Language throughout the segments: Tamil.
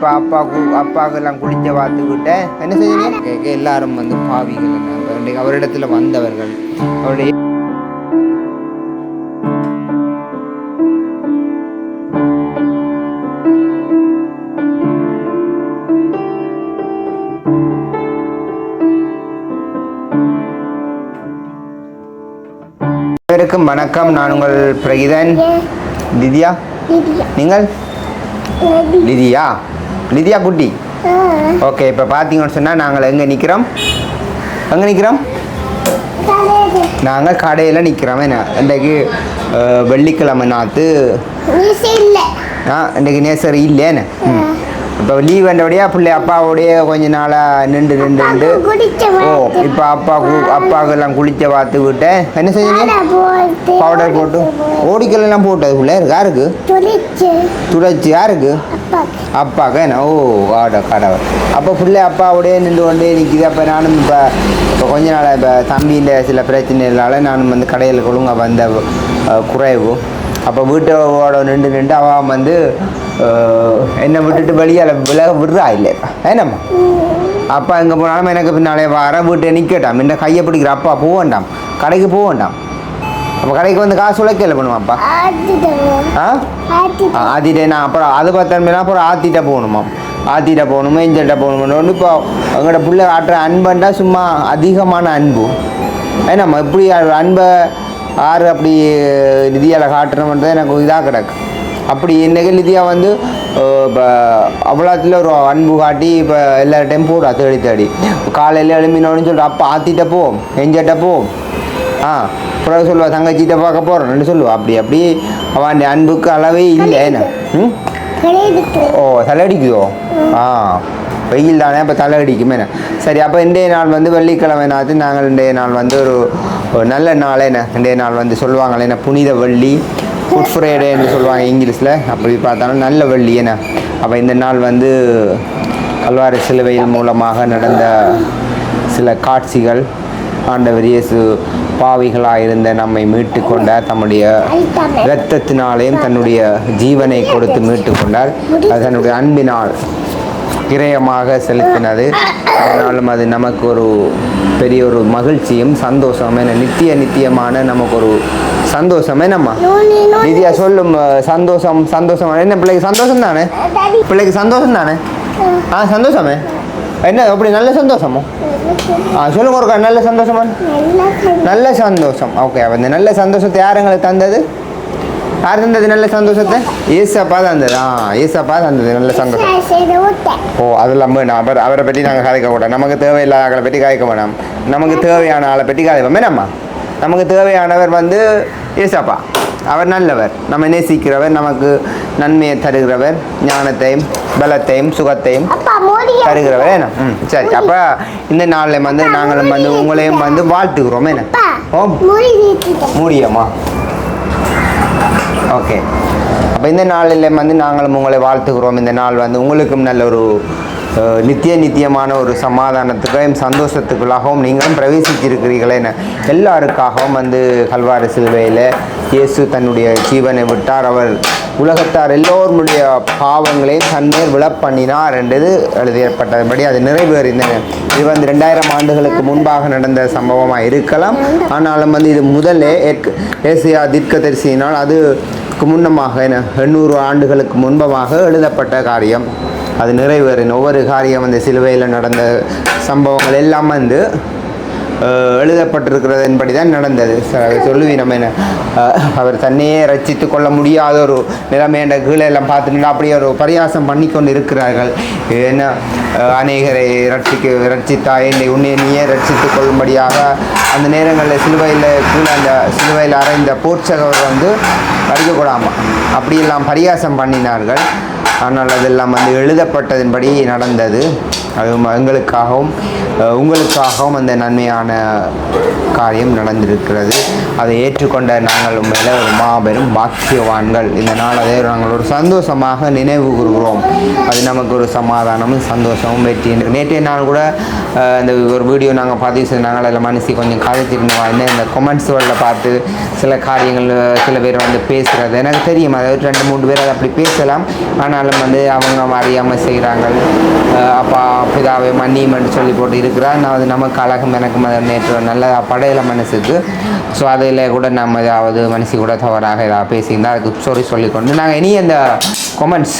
இப்போ அப்பா கு- அப்பாவுக்கு எல்லாம் குளிச்ச பார்த்துக்கிட்ட என்ன செஞ்சீங்க கேட்க எல்லாரும் வந்து பாவிகள் என்ன? அவரிடத்துல வந்தவர்கள். அவருடைய அனைவருக்கும் வணக்கம். நான் உங்கள் பிரகிதன். திவ்யா. நீங்கள்? லிதியா லிதியா குட்டி. ஓகே இப்போ பார்த்தீங்கன்னு சொன்னால் நாங்கள் எங்கே நிற்கிறோம் எங்கே நிற்கிறோம் நாங்கள் கடையில் நிற்கிறோம் என்ன இன்றைக்கு வெள்ளிக்கிழமை நாத்து. ஆ இன்றைக்கு நேசர் இல்லைன்னு ம். இப்போ லீவ் வந்தபடியா பிள்ளை அப்பாவோடைய கொஞ்ச நாளாக நின்று நின்று நின்று. ஓ இப்போ அப்பா கு- அப்பாவுக்கு எல்லாம் குளிச்ச பார்த்து விட்டேன் என்ன செஞ்சீங்க பவுடர் போட்டு ஓடிக்கல் எல்லாம் போட்டு. அதுக்குள்ளே யாருக்கு? துடைச்சி யாருக்கு? அப்பாக்கு. என்ன? ஓ ஆட கடவுள். அப்போ பிள்ளை அப்பாவோடய நின்று கொண்டே நிற்கிது அப்போ நானும் இப்போ இப்போ கொஞ்ச நாள் இப்போ தம்பியில் சில பிரச்சனைகளால் நானும் வந்து கடையில் ஒழுங்கா வந்த குறைவு. அப்போ வீட்டோட நின்று நின்று அவன் வந்து என்னை விட்டுட்டு வெளியால் விலக விடுறா இல்லை என்னம்மா? அப்பா எங்கே போனாலும் எனக்கு பின்னாலே வர வீட்டை நிற்கட்டாம் இந்த கையை பிடிக்கிற அப்பா போக வேண்டாம். கடைக்கு போக வேண்டாம். அப்போ கடைக்கு வந்து காசு உழைக்கல பண்ணுவாப்பா ஆ? ஆத்திட்டே. நான் அப்புறம் அது பார்த்தோம்னா அப்புறம் ஆத்திட்ட போகணுமா? ஆத்திட்ட போகணுமா? இஞ்சல்கிட்ட போகணுமா இப்போ எங்களோட பிள்ளை காட்டுற அன்பண்டா சும்மா அதிகமான அன்பு. ஏன்னாம்மா இப்படி அன்பை ஆறு அப்படி நிதியால் காட்டுறோம்ன்றது எனக்கு இதாக கிடக்கு. அப்படி இன்னைக்கு லிதியா வந்து இப்போ அவ்வளோத்துல ஒரு அன்பு காட்டி இப்போ எல்லார்ட்டையும் போடுறா தேடி தேடி. காலையில் எழும்பினோன்னு சொல்லிட்டு அப்பா ஆத்திட்ட போ எஞ்சட்ட போ. ஆ அப்புறம் சொல்லுவா தங்கச்சிட்ட பார்க்க போகிறேன்னு சொல்லுவா. அப்படி அப்படி அவன் அன்புக்கு அளவே இல்லை. என்ன? ம்? ஓ தலையடிக்குதோ? ஆ. வெயில் தானே அப்போ தலையடிக்குமே என்ன? சரி அப்போ இன்றைய நாள் வந்து வெள்ளிக்கிழமை நாத்து நாங்கள் இன்றைய நாள் வந்து ஒரு நல்ல நாள் என்ன? இன்றைய நாள் வந்து சொல்லுவாங்களே என்ன? புனித வெள்ளி குட் ஃப்ரைடேன்னு சொல்லுவாங்க இங்கிலீஷில். அப்படி பார்த்தாலும் நல்ல வெள்ளி என்ன? அப்போ இந்த நாள் வந்து கல்வாரி சிலுவையில் மூலமாக நடந்த சில காட்சிகள். ஆண்டவர் இயேசு பாவிகளாக இருந்த நம்மை மீட்டு கொண்டார். தம்முடைய இரத்தத்தினாலேயும் தன்னுடைய ஜீவனை கொடுத்து மீட்டு கொண்டார். அது தன்னுடைய அன்பினால் கிரயமாக செலுத்தினது. அதனாலும் அது நமக்கு ஒரு பெரிய ஒரு மகிழ்ச்சியும் சந்தோஷம் நித்திய நித்தியமான நமக்கு ஒரு சந்தோஷமே நம்ம நிதியா சொல்லும் சந்தோஷம் சந்தோஷம். என்ன பிள்ளைக்கு சந்தோஷம் தானே? பிள்ளைக்கு சந்தோஷம் தானே? ஆ. சந்தோஷமே? என்ன அப்படி நல்ல சந்தோஷமோ? ஆ சொல்லுங்க ஒரு நல்ல சந்தோஷமா. நல்ல சந்தோஷம். ஓகே அப்ப இந்த நல்ல சந்தோஷத்தை யார் எங்களுக்கு தந்தது? யார் தந்தது நல்ல சந்தோஷத்தை ஏசப்பா தந்தது ஆ ஏசப்பா தந்தது நல்ல சந்தோஷம் ஓ அதெல்லாம் வேணாம் அவர் அவரை பற்றி நாங்கள் கதைக்க கூடாது நமக்கு தேவையில்லாத ஆளை பற்றி கதைக்க வேணாம் நமக்கு தேவையான ஆளை பற்றி கதைப்போம் என்னம்மா நமக்கு தேவையானவர் வந்து ஏசப்பா அவர் நல்லவர் நம்ம நேசிக்கிறவர் நமக்கு நன்மையை தருகிறவர் ஞானத்தையும் பலத்தையும் சுகத்தையும் தருகிறவர் என்ன ம் சரி அப்போ இந்த நாளில் வந்து நாங்களும் வந்து உங்களையும் வந்து வாழ்த்துக்கிறோம் என்ன ஓ முடியுமா ஓகே அப்போ இந்த நாளில் வந்து நாங்களும் உங்களை வாழ்த்துக்கிறோம் இந்த நாள் வந்து உங்களுக்கும் நல்ல ஒரு நித்திய நித்தியமான ஒரு சமாதானத்துக்கும் சந்தோஷத்துக்குள்ளாகவும் நீங்களும் பிரவேசித்திருக்கிறீர்களே என எல்லாருக்காகவும் வந்து கல்வாரி சிலுவையில் இயேசு தன்னுடைய ஜீவனை விட்டார். அவர் உலகத்தார் எல்லோருடைய பாவங்களையும் தன்மேல் விழப்பண்ணினார் என்றது எழுதியப்பட்டபடி அது நிறைவேறிந்தது இது வந்து ரெண்டாயிரம் ஆண்டுகளுக்கு முன்பாக நடந்த சம்பவமாக இருக்கலாம். ஆனாலும் வந்து இது முதலே ஏற்க ஏசியா தீர்க்கதரிசியினால் அதுக்கு முன்னமாக என்ன எண்ணூறு ஆண்டுகளுக்கு முன்பமாக எழுதப்பட்ட காரியம். அது நிறைவேறின. ஒவ்வொரு காரியம் அந்த சிலுவையில் நடந்த சம்பவங்கள் எல்லாம் வந்து எழுதப்பட்டிருக்கிறதன்படி தான் நடந்தது. சொல்லுவி நம்ம என்ன? அவர் தன்னையே ரசித்து கொள்ள முடியாத ஒரு நிலைமையான கீழே எல்லாம் பார்த்துட்டு அப்படியே ஒரு பரியாசம் பண்ணி கொண்டு இருக்கிறார்கள். ஏன்னா அநேகரை ரட்சிக்க ரட்சித்தா என்னை உன்னை நீயே ரட்சித்து கொள்ளும்படியாக அந்த நேரங்களில் சிலுவையில் கீழே அந்த சிலுவையில் அறைந்த போர்ச்சகவர் வந்து படிக்கக்கூடாமல் அப்படியெல்லாம் பரியாசம் பண்ணினார்கள். ஆனால் அதெல்லாம் வந்து எழுதப்பட்டதின்படி நடந்தது. அதுவும் எங்களுக்காகவும் உங்களுக்காகவும் அந்த நன்மையான காரியம் நடந்திருக்கிறது. அதை ஏற்றுக்கொண்ட நாங்கள் உண்மையில் ஒரு மாபெரும் பாக்கியவான்கள். இந்த நாள் அதை நாங்கள் ஒரு சந்தோஷமாக நினைவு கூறுகிறோம். அது நமக்கு ஒரு சமாதானமும் சந்தோஷமும் வெற்றி நேற்றைய நாள் கூட இந்த ஒரு வீடியோ நாங்கள் பதிவு செஞ்சாங்க அதில் மனசு கொஞ்சம் கதைச்சிருந்தோம் என்ன இந்த கொமெண்ட்ஸ்களில் பார்த்து சில காரியங்கள் சில பேர் வந்து பேசுகிறது எனக்கு தெரியும் அதாவது ரெண்டு மூணு பேர் அதை அப்படி பேசலாம். ஆனாலும் வந்து அவங்க அறியாமல் செய்கிறாங்க அப்பா பிதாவை மன்னியம்னு சொல்லி போட்டு இருக்கிறார் நான் அது நமக்கு அழகும் எனக்கும் அது நேற்று நல்ல படையில மனசுக்கு ஸோ அதில் கூட நம்ம ஏதாவது மனசு கூட தவறாக ஏதாவது பேசியிருந்தால் அதுக்கு சாரி சொல்லிக்கொண்டு நாங்கள் இனி அந்த கொமெண்ட்ஸ்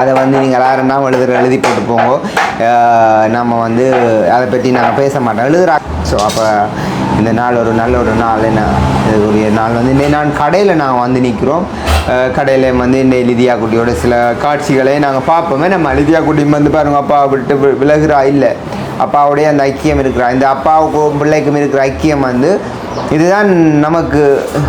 அதை வந்து நீங்கள் யாருன்னா எழுதுற எழுதி போட்டு போங்க நம்ம வந்து அதை பற்றி நாங்கள் பேச மாட்டோம். எழுதுறா. ஸோ அப்போ இந்த நாள் ஒரு நல்ல ஒரு நாள் என்ன இதுக்குரிய நாள் வந்து இன்னைக்கு நான் கடையில் நாங்கள் வந்து நிற்கிறோம் கடையில் வந்து இந்த லிதியா குட்டியோட சில காட்சிகளை நாங்கள் பார்ப்போமே. நம்ம லிதியா குட்டி வந்து பாருங்கள் அப்பா விட்டு வி- விலகுறா இல்லை. அப்பாவுடைய அந்த ஐக்கியம் இருக்கிறா இந்த அப்பாவுக்கும் பிள்ளைக்கும் இருக்கிற ஐக்கியம் வந்து இதுதான் நமக்கு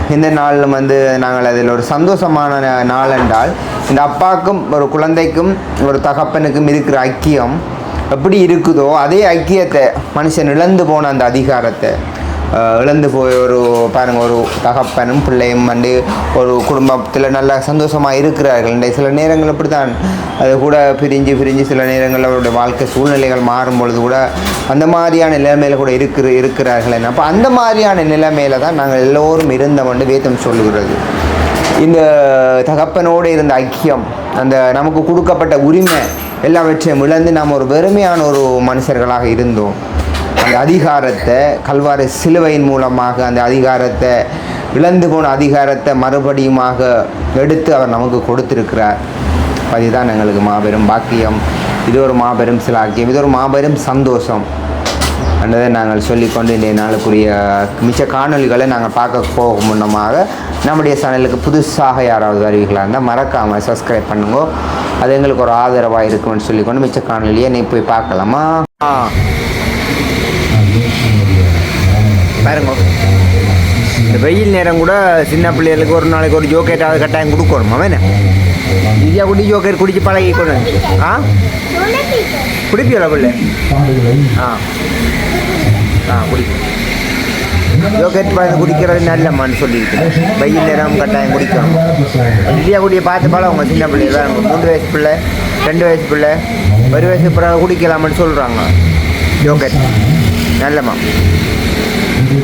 இந்த நாள் வந்து நாங்கள் அதில் ஒரு சந்தோஷமான நாள் என்றால் இந்த அப்பாவுக்கும் ஒரு குழந்தைக்கும் ஒரு தகப்பனுக்கும் இருக்கிற ஐக்கியம் எப்படி இருக்குதோ அதே ஐக்கியத்தை மனுஷன் இழந்து போன அந்த அதிகாரத்தை. இழந்து போய் ஒரு பாருங்கள் ஒரு தகப்பனும் பிள்ளையும் வந்து ஒரு குடும்பத்தில் நல்லா சந்தோஷமாக இருக்கிறார்கள். இந்த சில நேரங்கள் இப்படி தான் அது கூட பிரிஞ்சு பிரிஞ்சு சில நேரங்களில் அவருடைய வாழ்க்கை சூழ்நிலைகள் மாறும் பொழுது கூட அந்த மாதிரியான நிலைமையில் கூட இருக்கிற இருக்கிறார்கள் என்ன. அப்போ அந்த மாதிரியான நிலைமையில் தான் நாங்கள் எல்லோரும் இருந்தோம்னு வேதம் சொல்லுகிறது. இந்த தகப்பனோடு இருந்த ஐக்கியம் அந்த நமக்கு கொடுக்கப்பட்ட உரிமை எல்லாவற்றையும் இழந்து நாம் ஒரு வெறுமையான ஒரு மனுஷர்களாக இருந்தோம். அந்த அதிகாரத்தை கல்வாரி சிலுவையின் மூலமாக அந்த அதிகாரத்தை இழந்து போன அதிகாரத்தை மறுபடியுமாக எடுத்து அவர் நமக்கு கொடுத்திருக்கிறார். அதுதான் எங்களுக்கு மாபெரும் பாக்கியம். இது ஒரு மாபெரும் சிலாக்கியம். இது ஒரு மாபெரும் சந்தோஷம். என்றதை நாங்கள் சொல்லிக்கொண்டு இன்றைய நாளுக்குரிய மிச்ச காணொலிகளை நாங்கள் பார்க்க போகும் முன்னமாக நம்முடைய சேனலுக்கு புதுசாக யாராவது வருவீர்களாக இருந்தால் மறக்காமல் சப்ஸ்கிரைப் பண்ணுங்க. அது எங்களுக்கு ஒரு ஆதரவாக இருக்கும்னு சொல்லிக்கொண்டு மிச்ச காணொலியை நீ போய் பார்க்கலாமா? ஆ பாருங்க. இந்த வெயில் நேரம் கூட சின்ன பிள்ளைகளுக்கு ஒரு நாளைக்கு ஒரு ஜோக்கெட்டாவது கட்டாயம் கொடுக்கணுமா? அவன் இந்தியா குடி ஜோக்கேட் குடிச்சு பழகிக்கணும் ஆ? குடிப்பியோல பிள்ளை ஆ. ஆ குடிக்கும் ஜோக்கேட் பார்த்து குடிக்கிறது நல்லம்மான்னு சொல்லியிருக்கேன். வெயில் நேரம் கட்டாயம் குடிக்கணும். இந்தியா குடியை பார்த்து பழவங்க சின்ன பிள்ளை தான். மூன்று வயசு பிள்ளை ரெண்டு வயசு பிள்ளை ஒரு வயசு பிறகு குடிக்கலாம்னு சொல்கிறாங்க யோகட் நல்லம்மா.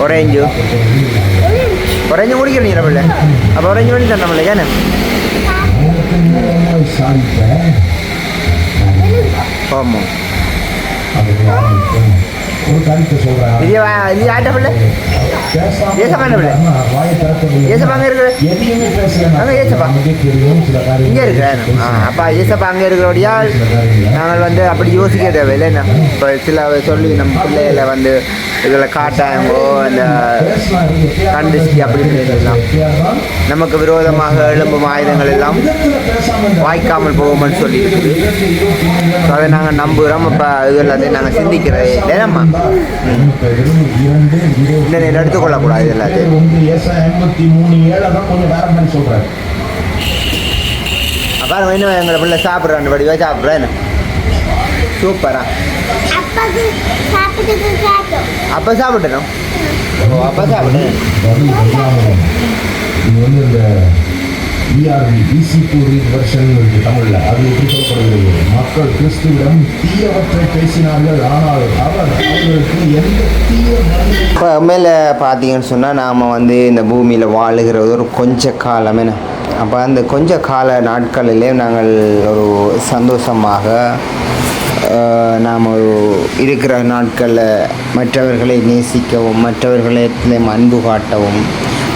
ஒரேஞ்சு ஒரேஞ்சு குடிக்கிறீங்களா பிள்ளை அப்போ ஒரேஞ்சு பண்ணி தரணும் பிள்ளை ஏன்னு ஆமாம் அங்கே இங்கே அங்கே நாங்கள் வந்து அப்படி யோசிக்க தேவையில்லை. என்ன? இப்போ சில சொல்லி நம்ம பிள்ளைகளை வந்து இதில் காட்டாயங்கோ அந்த கண்டிச்சு அப்படி எல்லாம் நமக்கு விரோதமாக எழும்பும் ஆயுதங்கள் எல்லாம் வாய்க்காமல் போகும்னு சொல்லி இருக்குது அதை நாங்கள் நம்புகிறோம். இப்போ இது எல்லாத்தையும் நாங்கள் சிந்திக்கிறதே இல்லைம்மா இல்லை எடுத்துக்கொள்ளக்கூடாது எல்லாத்தையும். ஒன்று ஏசா எண்பத்தி மூணு ஏழு அதான் கொஞ்சம் வேற மாதிரி பாருங்க இன்னும் எங்களை பிள்ளை சாப்பிட்றேன் சூப்பரா அப்போ அப்போ பிஆர்வி பிசி டூ வெர்ஷன் இருக்கு தமிழில் அது எப்படி சொல்லப்படுகிறது மக்கள் கிறிஸ்துவிடம் தீயவற்றை பேசினார்கள் ஆனால் அவர் அவர்களுக்கு எந்த தீய இப்போ மேலே பார்த்தீங்கன்னு சொன்னால் நாம் வந்து இந்த பூமியில் வாழுகிறது ஒரு கொஞ்ச காலம் என்ன? அப்போ அந்த கொஞ்ச கால நாட்களிலே நாங்கள் ஒரு சந்தோஷமாக நாம் ஒரு இருக்கிற நாட்களில் மற்றவர்களை நேசிக்கவும் மற்றவர்களிடத்திலும் அன்பு காட்டவும்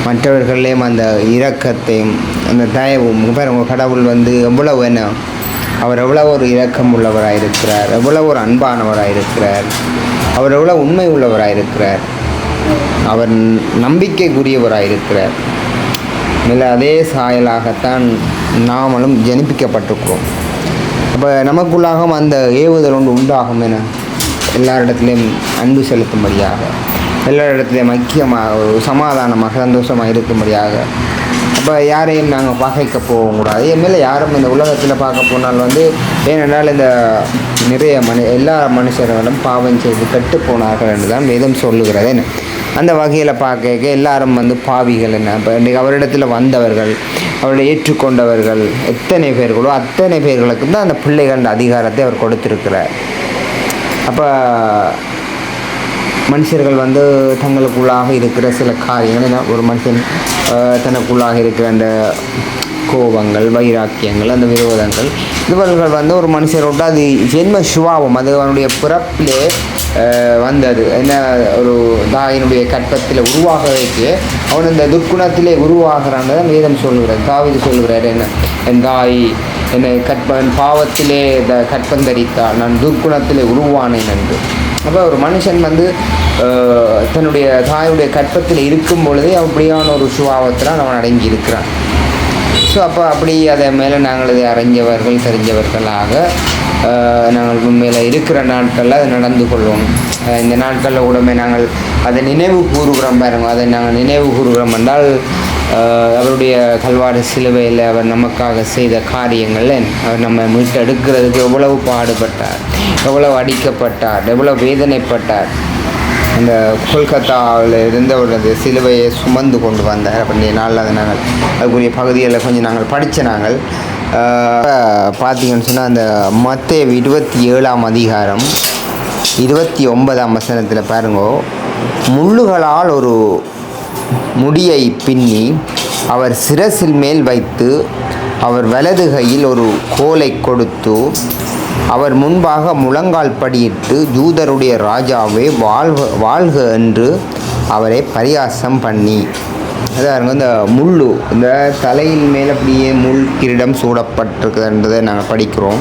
மற்றவர்களையும் அந்த இரக்கத்தையும் அந்த தயவும் பாருங்க கடவுள் வந்து எவ்வளவு என்ன அவர் எவ்வளவு ஒரு இரக்கம் உள்ளவராக இருக்கிறார் எவ்வளவு ஒரு அன்பானவராக இருக்கிறார் அவர் எவ்வளோ உண்மை உள்ளவராக இருக்கிறார் அவர் நம்பிக்கைக்குரியவராக இருக்கிறார் இல்லை அதே சாயலாகத்தான் நாமளும் ஜனிப்பிக்கப்பட்டிருக்கிறோம். அப்போ நமக்குள்ளாகவும் அந்த ஏவுதல் ஒன்று உண்டாகும் என எல்லாரிடத்திலையும் அன்பு செலுத்தும்படியாக. எல்லா இடத்துலையும் ஐக்கியமாக ஒரு சமாதானமாக சந்தோஷமாக இருக்கும்படியாக. அப்போ யாரையும் நாங்கள் பகைக்க போகவும் கூடாது என் மேலே யாரும் இந்த உலகத்தில் பார்க்க போனால் வந்து ஏனென்றால் இந்த நிறைய மனு எல்லா மனுஷர்களும் பாவம் செய்து கெட்டு போனார்கள் என்று தான் வேதம் சொல்லுகிறது. என்ன அந்த வகையில் பார்க்க எல்லாரும் வந்து பாவிகள் என்ன? இப்போ இன்றைக்கு அவரிடத்தில் வந்தவர்கள் அவரை ஏற்றுக்கொண்டவர்கள் எத்தனை பேர்களோ அத்தனை பேர்களுக்கு தான் அந்த பிள்ளைகள் அதிகாரத்தை அவர் கொடுத்துருக்கிறார். அப்போ மனுஷர்கள் வந்து தங்களுக்குள்ளாக இருக்கிற சில காரியங்கள் என்ன ஒரு மனுஷன் தனக்குள்ளாக இருக்கிற அந்த கோபங்கள் வைராக்கியங்கள் அந்த விரோதங்கள் இவர்கள் வந்து ஒரு மனுஷரோட அது ஜென்ம சுபாவம் அது அவனுடைய பிறப்பிலே வந்தது. என்ன ஒரு தாயினுடைய கற்பத்தில் உருவாக வைத்து அவன் இந்த துர்க்குணத்திலே உருவாகிறான் தான் வேதம் சொல்கிறார் தாவிது சொல்கிறார் என்ன என் தாய் என்னை கற்பன் பாவத்திலே த கற்பந்தரித்தாள் நான் துர்க்குணத்திலே உருவானேன் என்று. அப்போ ஒரு மனுஷன் வந்து தன்னுடைய தாயுடைய கற்பத்தில் இருக்கும் பொழுதே அப்படியான ஒரு சுபாவத்தில் அவன் அடங்கி இருக்கிறான் ஸோ அப்போ அப்படி அதை மேலே நாங்கள் இதை அறிஞ்சவர்கள் தெரிஞ்சவர்களாக நாங்கள் உண்மையில் இருக்கிற நாட்களில் அதை நடந்து கொள்வோம். இந்த நாட்களில் கூடமே நாங்கள் அதை நினைவு கூறுகிறோம் பாருங்க. அதை நாங்கள் நினைவு கூறுகிறோம் என்றால் அவருடைய கல்வார சிலுவையில் அவர் நமக்காக செய்த காரியங்கள் அவர் நம்ம மீட்டெடுக்கிறதுக்கு எவ்வளவு பாடுபட்டார் எவ்வளவு அடிக்கப்பட்டார் எவ்வளவு வேதனைப்பட்டார். அந்த கொல்கத்தாவில் இருந்து ஒரு அந்த சிலுவையை சுமந்து கொண்டு வந்தார். அப்படின்ற நாளில் அதை நாங்கள் அதுக்குரிய பகுதிகளில் கொஞ்சம் நாங்கள் படித்த நாங்கள். பார்த்தீங்கன்னு சொன்னால் அந்த மத்திய இருபத்தி ஏழாம் அதிகாரம் இருபத்தி ஒன்பதாம் வசனத்தில் பாருங்கோ முள்ளுகளால் ஒரு முடியை பின்னி அவர் சிரசில் மேல் வைத்து அவர் வலது கையில் ஒரு கோலை கொடுத்து அவர் முன்பாக முழங்கால் படியிட்டு ஜூதருடைய ராஜாவே வாழ்க வாழ்க என்று அவரை பரியாசம் பண்ணி. அதான் இந்த முள்ளு இந்த தலையின் மேலே அப்படியே முள் கிரீடம் சூடப்பட்டிருக்குதுன்றதை நாங்கள் படிக்கிறோம்.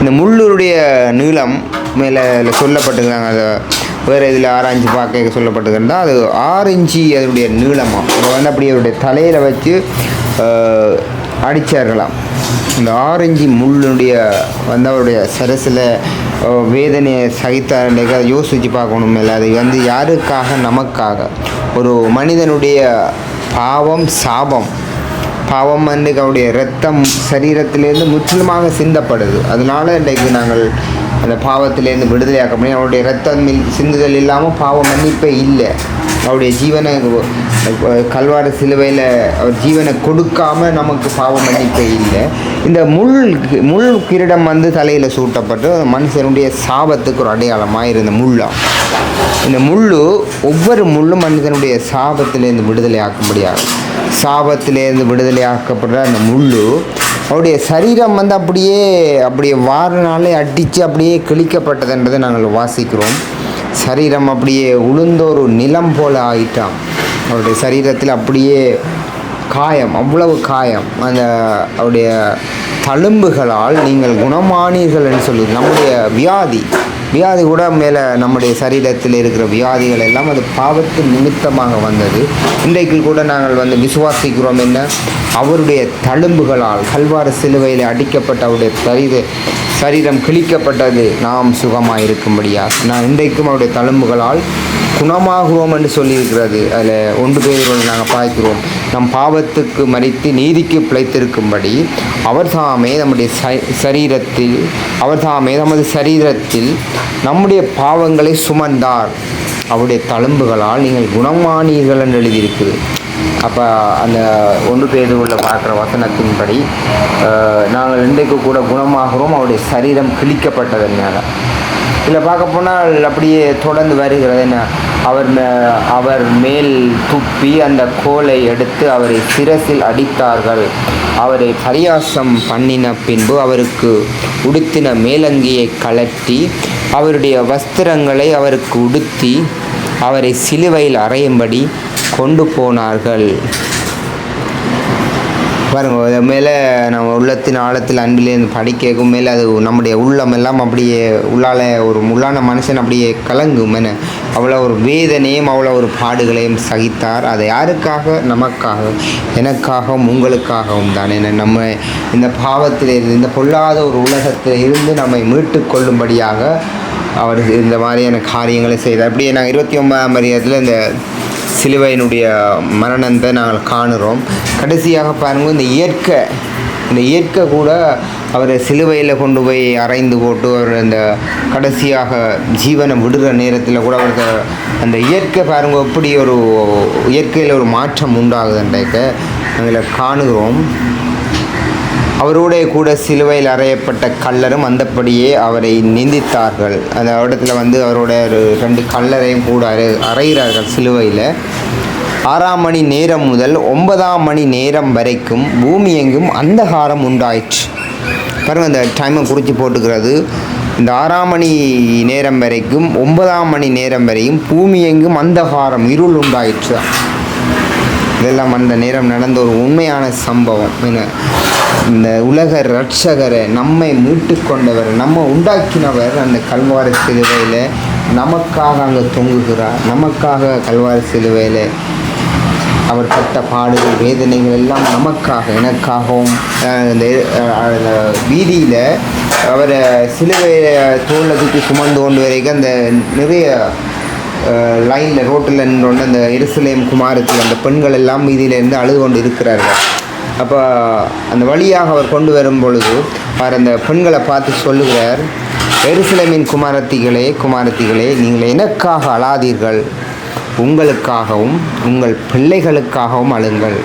இந்த முள்ளுடைய நீளம் மேலே இதில் சொல்லப்பட்டிருக்காங்க அதை வேறு இதில் ஆராய்ச்சி பார்க்க சொல்லப்பட்டதுன்னா அது ஆறு அதனுடைய நீளமாக அதை வந்து அப்படி அவருடைய தலையில் வச்சு ஆஹ், இந்த ஆரஞ்சு முள்ளுடைய வந்து அவருடைய சரசில் வேதனையை சகித்தார் அதை யோசித்து பார்க்கணும் இல்லை அது வந்து யாருக்காக? நமக்காக. ஒரு மனிதனுடைய பாவம் சாபம். பாவம் வந்து அவருடைய ரத்தம் சரீரத்திலேருந்து முற்றிலுமாக சிந்தப்படுது. அதனால இன்றைக்கு நாங்கள் அந்த பாவத்திலேருந்து விடுதலையாக்க முடியும் அவருடைய ரத்தம் மில்- சிந்துதல் இல்லாமல் பாவ மன்னிப்பே இல்லை. அவருடைய ஜீவனை கல்வார சிலுவையில் அவர் ஜீவனை கொடுக்காம நமக்கு பாவ மன்னிப்பே இல்லை. இந்த முள் முள் கிரீடம் வந்து தலையில் சூட்டப்பட்டு மனுஷனுடைய சாபத்துக்கு ஒரு அடையாளமாக இருந்த முள்ளாம் இந்த முள்ளு ஒவ்வொரு முள்ளும் மனிதனுடைய சாபத்திலேருந்து விடுதலை ஆக்க முடியாது சாபத்திலேருந்து விடுதலை ஆக்கப்படுற அந்த முள்ளு அவருடைய சரீரம் வந்து அப்படியே அப்படியே வாரனாலே அடித்து அப்படியே கிழிக்கப்பட்டதுன்றதை நாங்கள் வாசிக்கிறோம். சரீரம் அப்படியே உளுந்தோரு நிலம் போல ஆயிட்டான் அவருடைய சரீரத்தில் அப்படியே காயம் அவ்வளவு காயம். அந்த அவருடைய தழும்புகளால் நீங்கள் குணமானீர்கள் என்று சொல்லுது. நம்முடைய வியாதி வியாதி கூட மேலே நம்முடைய சரீரத்தில் இருக்கிற வியாதிகள் எல்லாம் அது பாவத்து நிமித்தமாக வந்தது. இன்றைக்கு கூட நாங்கள் வந்து விசுவாசிக்கிறோம் என்ன? அவருடைய தழும்புகளால் கல்வார சிலுவையில் அடிக்கப்பட்ட அவருடைய சரீர சரீரம் கிழிக்கப்பட்டது. நாம் சுகமாக இருக்கும்படியா நான் இன்றைக்கும் அவருடைய தழும்புகளால் குணமாகுவோம் என்று சொல்லியிருக்கிறது. அதில் ஒன்று பேரோடு நாங்கள் பார்க்கிறோம் நம் பாவத்துக்கு மறித்து நீதிக்கு பிழைத்திருக்கும்படி அவர் தாமே நம்முடைய சரீரத்தில் அவர் தாமே நமது சரீரத்தில் நம்முடைய பாவங்களை சுமந்தார். அவருடைய தழும்புகளால் நீங்கள் குணமானீர்கள் என்று எழுதியிருக்குது. அப்போ அந்த ஒன்று பேர் உள்ள பார்க்குற வசனத்தின்படி நாங்கள் இன்றைக்கு கூட குணமாகிறோம். அவருடைய சரீரம் கிழிக்கப்பட்டதனால இதில் பார்க்க போனால் அப்படியே தொடர்ந்து வருகிறது. என்ன? அவர் அவர் மேல் துப்பி அந்த கோலை எடுத்து அவரை சிரசில் அடித்தார்கள். அவரை பரியாசம் பண்ணின பின்பு அவருக்கு உடுத்தின மேலங்கியை கலட்டி அவருடைய வஸ்திரங்களை அவருக்கு உடுத்தி அவரை சிலுவையில் அறையும்படி கொண்டு போனார்கள். பாருங்க அது மேலே நம்ம உள்ளத்தின் ஆழத்தில் அன்பிலேருந்து படிக்கும் மேலே அது நம்முடைய உள்ளமெல்லாம் அப்படியே உள்ளால ஒரு உள்ளான மனுஷன் அப்படியே கலங்கும் என்ன அவ்வளோ ஒரு வேதனையும் அவ்வளோ ஒரு பாடுகளையும் சகித்தார். அது யாருக்காக? நமக்காக. எனக்காகவும் உங்களுக்காகவும் தான். என நம்ம இந்த பாவத்தில் இருந்து இந்த பொல்லாத ஒரு உலகத்தில் இருந்து நம்மை மீட்டு கொள்ளும்படியாக அவர் இந்த மாதிரியான காரியங்களை செய்தார். அப்படியே நாங்கள் இருபத்தி ஒன்பதாம் மரியாதையில் இந்த சிலுவையினுடைய மரணத்தை நாங்கள் காணுறோம். கடைசியாக பாருங்கள் இந்த இயற்கை இந்த இயற்கை கூட அவரை சிலுவையில் கொண்டு போய் அரைந்து போட்டு அவர் அந்த கடைசியாக ஜீவனை விடுற நேரத்தில் கூட அவருக்கு அந்த இயற்கை பாருங்க எப்படி ஒரு இயற்கையில் ஒரு மாற்றம் உண்டாகுதுன்றக்க அதில் காணுகிறோம். அவரோடைய கூட சிலுவையில் அறையப்பட்ட கல்லரும் அந்தப்படியே அவரை நிந்தித்தார்கள். அந்த இடத்துல வந்து அவரோட ஒரு ரெண்டு கல்லறையும் கூட அறை அறைகிறார்கள் சிலுவையில். ஆறாம் மணி நேரம் முதல் ஒன்பதாம் மணி நேரம் வரைக்கும் பூமி எங்கும் அந்தகாரம் உண்டாயிற்று. பாருங்கள் அந்த டைமை குறித்து போட்டுக்கிறது. இந்த ஆறாம் மணி நேரம் வரைக்கும் ஒன்பதாம் மணி நேரம் வரையும் பூமி எங்கும் அந்தகாரம் இருள் உண்டாயிற்று. இதெல்லாம் அந்த நேரம் நடந்த ஒரு உண்மையான சம்பவம். என்ன? இந்த உலக ரட்சகரை நம்மை மீட்டு கொண்டவர் நம்ம உண்டாக்கினவர் அந்த கல்வாரி சிலுவையில் நமக்காக அங்கே தொங்குகிறார். நமக்காக கல்வாரி சிலுவையில் அவர் பட்ட பாடுகள் வேதனைகள் எல்லாம் நமக்காக எனக்காகவும் அந்த இந்த வீதியில் அவரை சிலுவை தோளில் சுமந்து கொண்டு வரைக்கும் அந்த நிறைய லைனில் ரோட்டில் நின்று அந்த எருசலேம் குமாரத்தில் அந்த பெண்கள் எல்லாம் வீதியிலேருந்து அழுது கொண்டு இருக்கிறார்கள். அப்போ அந்த வழியாக அவர் கொண்டு வரும் பொழுது அவர் அந்த பெண்களை பார்த்து சொல்லுகிறார் எருசலேமின் குமாரத்திகளே குமாரத்திகளே நீங்கள் எனக்காக அழாதீர்கள். உங்களுக்காகவும் உங்கள் பிள்ளைகளுக்காகவும் அழுங்கள்.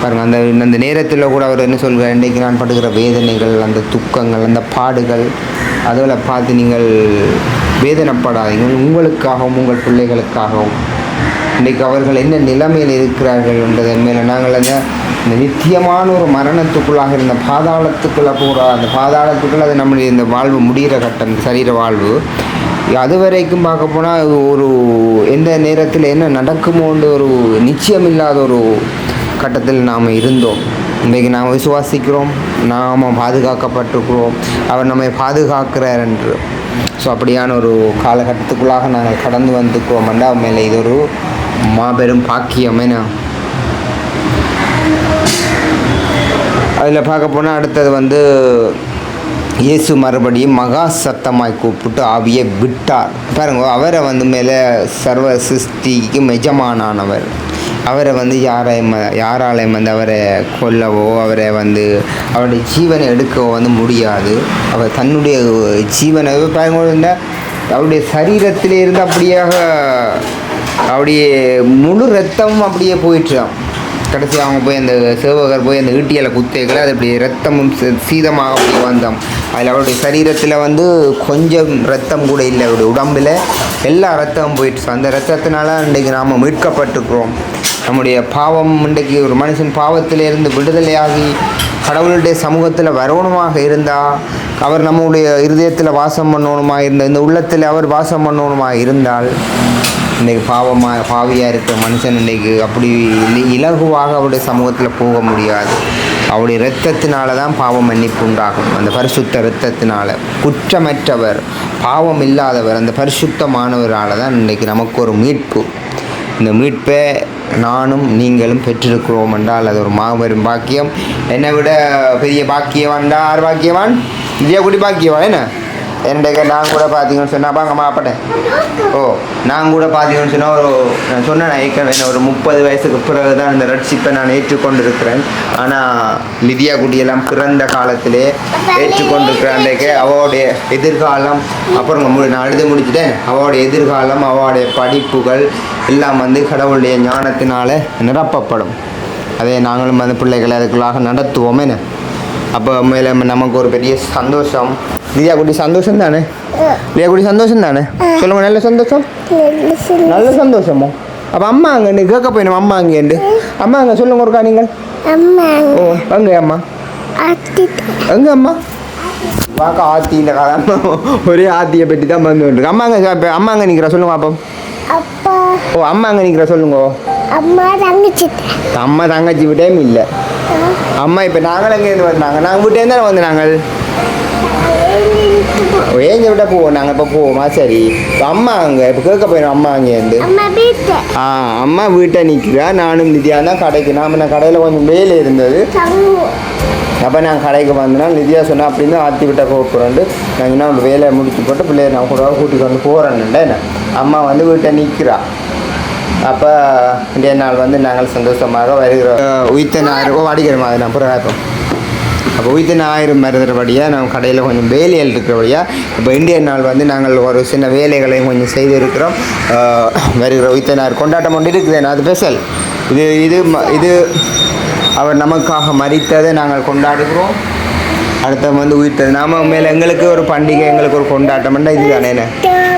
பாருங்கள் அந்த அந்த நேரத்தில் கூட அவர் என்ன சொல்கிறார் இன்றைக்கு நான் படுகிற வேதனைகள் அந்த துக்கங்கள் அந்த பாடுகள் அதில் பார்த்து நீங்கள் வேதனைப்படாதீங்க உங்களுக்காகவும் உங்கள் பிள்ளைகளுக்காகவும். இன்றைக்கு அவர்கள் என்ன நிலைமையில் இருக்கிறார்கள் என்பதை மேலே நாங்கள் அந்த இந்த நித்தியமான ஒரு மரணத்துக்குள்ளாக இருந்த பாதாளத்துக்குள்ளே போகிற அந்த பாதாளத்துக்குள்ளே அது நம்முடைய இந்த வாழ்வு முடிகிற கட்டம் சரீர வாழ்வு. அது வரைக்கும் பார்க்க போனால் ஒரு எந்த நேரத்தில் என்ன நடக்குமோன்ற ஒரு நிச்சயம் இல்லாத ஒரு கட்டத்தில் நாம் இருந்தோம். இன்றைக்கு நாம் விசுவாசிக்கிறோம் நாம் பாதுகாக்கப்பட்டிருக்கிறோம் அவர் நம்மை பாதுகாக்கிறார் என்று. ஸோ அப்படியான ஒரு காலகட்டத்துக்குள்ளாக நாங்கள் கடந்து வந்துக்குவோம் என்றால் மேலே இது ஒரு மாபெரும் பாக்கியம் என்ன அதில் பார்க்க போனால் அடுத்தது வந்து இயேசு மறுபடியும் மகா சத்தமாய் கூப்பிட்டு ஆவியை விட்டார். பாருங்க அவரை வந்து மேலே சர்வ சிருஷ்டிக்கு மெஜமானானவர் அவரை வந்து யாரையும் யாராலையும் வந்து அவரை கொல்லவோ அவரை வந்து அவருடைய ஜீவனை எடுக்கவோ வந்து முடியாது. அவர் தன்னுடைய ஜீவனை பாருங்க அவருடைய சரீரத்திலே இருந்து அப்படியாக அப்படியே முழு ரத்தமும் அப்படியே போயிட்டுறான் கடைசி அவங்க போய் அந்த சேவகர் போய் அந்த ஈட்டியலை குத்தேக்கல அது இப்படி ரத்தமும் சீ- சீதமாக அப்படி வந்தான் அதில் அவருடைய சரீரத்தில் வந்து கொஞ்சம் ரத்தம் கூட இல்லை அவருடைய உடம்பில் எல்லா ரத்தமும் போயிடுச்சு. அந்த ரத்தத்தினால இன்றைக்கு நாம் மீட்கப்பட்டிருக்கிறோம். நம்முடைய பாவம் இன்றைக்கு ஒரு மனுஷன் பாவத்திலிருந்து விடுதலையாகி கடவுளுடைய சமூகத்தில் வரணுமாக இருந்தால் அவர் நம்முடைய இருதயத்தில் வாசம் பண்ணணுமா இருந்த இந்த உள்ளத்தில் அவர் வாசம் பண்ணணுமா இருந்தால் இன்றைக்கி பாவமாக பாவியாக இருக்கிற மனுஷன் இன்றைக்கு அப்படி இலகுவாக அவருடைய சமூகத்தில் போக முடியாது. அவருடைய இரத்தத்தினால தான் பாவம் மன்னிப்பு உண்டாகும் அந்த பரிசுத்த இரத்தத்தினால. குற்றமற்றவர் பாவம் இல்லாதவர் அந்த பரிசுத்தமானவரால் தான் இன்றைக்கு நமக்கு ஒரு மீட்பு. இந்த மீட்பை நானும் நீங்களும் பெற்றிருக்கிறோம் என்றால் அது ஒரு மாபெரும் பாக்கியம். என்னை விட பெரிய பாக்கியவான் தான் ஆறு பாக்கியவான்? விஜயா குடி பாக்கியவான் என்ன? என்னுடைய நான் கூட பார்த்தீங்கன்னு சொன்னால் பாங்க மாப்பிட்டேன் ஓ நான் கூட பார்த்தீங்கன்னு சொன்னால் ஒரு நான் சொன்னேன் ஏற்கனவே ஒரு முப்பது வயசுக்கு பிறகு தான் இந்த ரட்சிப்பை நான் ஏற்றுக்கொண்டிருக்கிறேன். ஆனால் லிதியா குட்டியெல்லாம் பிறந்த காலத்திலே ஏற்றுக்கொண்டிருக்கிறேன் அன்றைக்கு அவளுடைய எதிர்காலம் அப்புறம் நான் அழுது முடிச்சுட்டேன். அவளுடைய எதிர்காலம் அவளுடைய படிப்புகள் எல்லாம் வந்து கடவுளுடைய ஞானத்தினால நிரப்பப்படும். அதே நாங்களும் அந்த பிள்ளைகளை அதுக்குள்ளாக நடத்துவோம் என்ன? அப்போ மேலே நமக்கு ஒரு பெரிய சந்தோஷம். லியா குட்டி சந்தோஷம் தானே? லியா குட்டி சந்தோஷம் தானே? சொல்லுங்க நல்ல சந்தோஷம்? நல்ல சந்தோஷமோ. அப்போ அம்மா அங்கே கேட்க போயிடும் அம்மா அங்கேண்டு அம்மா அங்கே சொல்லுங்க ஒருக்கா நீங்கள் ஓ அங்கே அம்மா. எங்க அம்மா. பார்க்க ஆத்தி இந்த கதை ஒரே ஆத்தியை பற்றி தான் வந்து இருக்கு அம்மா அங்கே அம்மா அங்கே நிற்கிறா சொல்லுங்க அப்போ. அப்பா. ஓ அம்மா அங்கே நிற்கிறா சொல்லுங்க. அம்மா தங்கச்சிட்டு. அம்மா தங்கச்சி விட்டேம் இல்லை. அம்மா இப்போ நாங்கள் எங்கேருந்து வந்தாங்க. நாங்கள் விட்டேருந்து தானே வந்து நாங்கள். ஏஞ்ச விட்ட போவோம்? நாங்கள் இப்போ போவோமா? சரி. இப்போ அம்மா அங்கே இப்போ கேட்க போயிடும் அம்மா அங்கேருந்து அம்மா வீட்டு ஆ அம்மா வீட்டை நிற்கிறா நானும் நித்யா தான் கடைக்கு. நாம நான் கடையில் கொஞ்சம் வேலை இருந்தது. அப்போ நான் கடைக்கு வந்தேன்னா நித்யா சொன்னா அப்படின்னு ஆற்றி விட்ட போகிறோண்டு நான் இன்னும் வேலையை முடிச்சு போட்டு பிள்ளைய நான் கூட கூட்டிகிட்டு வந்து போகிறேன்னுண்டே என்ன அம்மா வந்து வீட்டை நிற்கிறா அப்போ இன்றைய நாள் வந்து நாங்கள் சந்தோஷமாக வருகிறோம். உயிர்த்த ஞாயிறு ஓ அடிக்கிற மாதிரி நான் புறம் அப்போ உயிர்த்த ஞாயிறு மருந்துறபடியாக நம்ம கடையில் கொஞ்சம் வேலைகள் இருக்கிறபடியாக இப்போ இந்தியன் நாள் வந்து நாங்கள் ஒரு சின்ன வேலைகளையும் கொஞ்சம் செய்து இருக்கிறோம் வருகிற உயிர்த்த ஞாயிறு கொண்டாட்டம் ஒன்று இருக்குது அது ஸ்பெஷல்? இது இது ம- இது அவர் நமக்காக மறித்ததை நாங்கள் கொண்டாடுகிறோம். அடுத்த வந்து உயிர்த்தது நாம மேலே எங்களுக்கு ஒரு பண்டிகை எங்களுக்கு ஒரு கொண்டாட்டம்னா இதுதானே என்ன?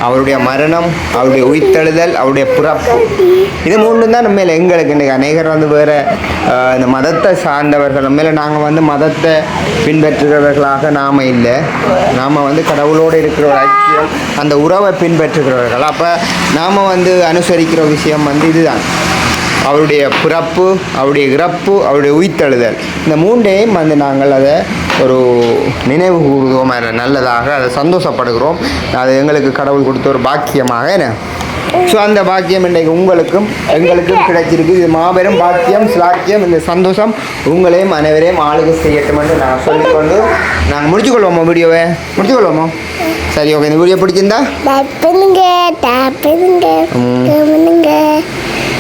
அவருடைய மரணம் அவருடைய உயிர்த்தெழுதல் அவருடைய பிறப்பு. இது மூன்று தான் நம்ம மேலே எங்களுக்கு இன்றைக்கி அநேகர் வந்து வேறு இந்த மதத்தை சார்ந்தவர்கள் மேலே நாங்கள் வந்து மதத்தை பின்பற்றுகிறவர்களாக நாம் இல்லை. நாம் வந்து கடவுளோடு இருக்கிற ஒரு ஐக்கியம் அந்த உறவை பின்பற்றுகிறவர்கள். அப்போ நாம் வந்து அனுசரிக்கிற விஷயம் வந்து இதுதான். அவருடைய பிறப்பு அவருடைய இறப்பு அவருடைய உயிர்த்தெழுதல். இந்த மூன்றையும் வந்து நாங்கள் அதை ஒரு நினைவு கூறுவோம் நல்லதாக அதை சந்தோஷப்படுகிறோம். அது எங்களுக்கு கடவுள் கொடுத்த ஒரு பாக்கியமாக என்ன? ஸோ அந்த பாக்கியம் இன்றைக்கு உங்களுக்கும் எங்களுக்கும் கிடைச்சிருக்கு. இது மாபெரும் பாக்கியம் ஸ்லாக்கியம் இந்த சந்தோஷம் உங்களையும் அனைவரையும் ஆளுகை செய்யட்டும் என்று நான் சொல்லிக்கொண்டு நாங்கள் முடிச்சுக்கொள்வோமா வீடியோவை? முடிச்சுக்கொள்வோமா? சரி ஓகே இந்த வீடியோ பிடிச்சிருந்தா? பண்ணுங்க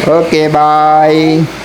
டைப் பண்ணுங்க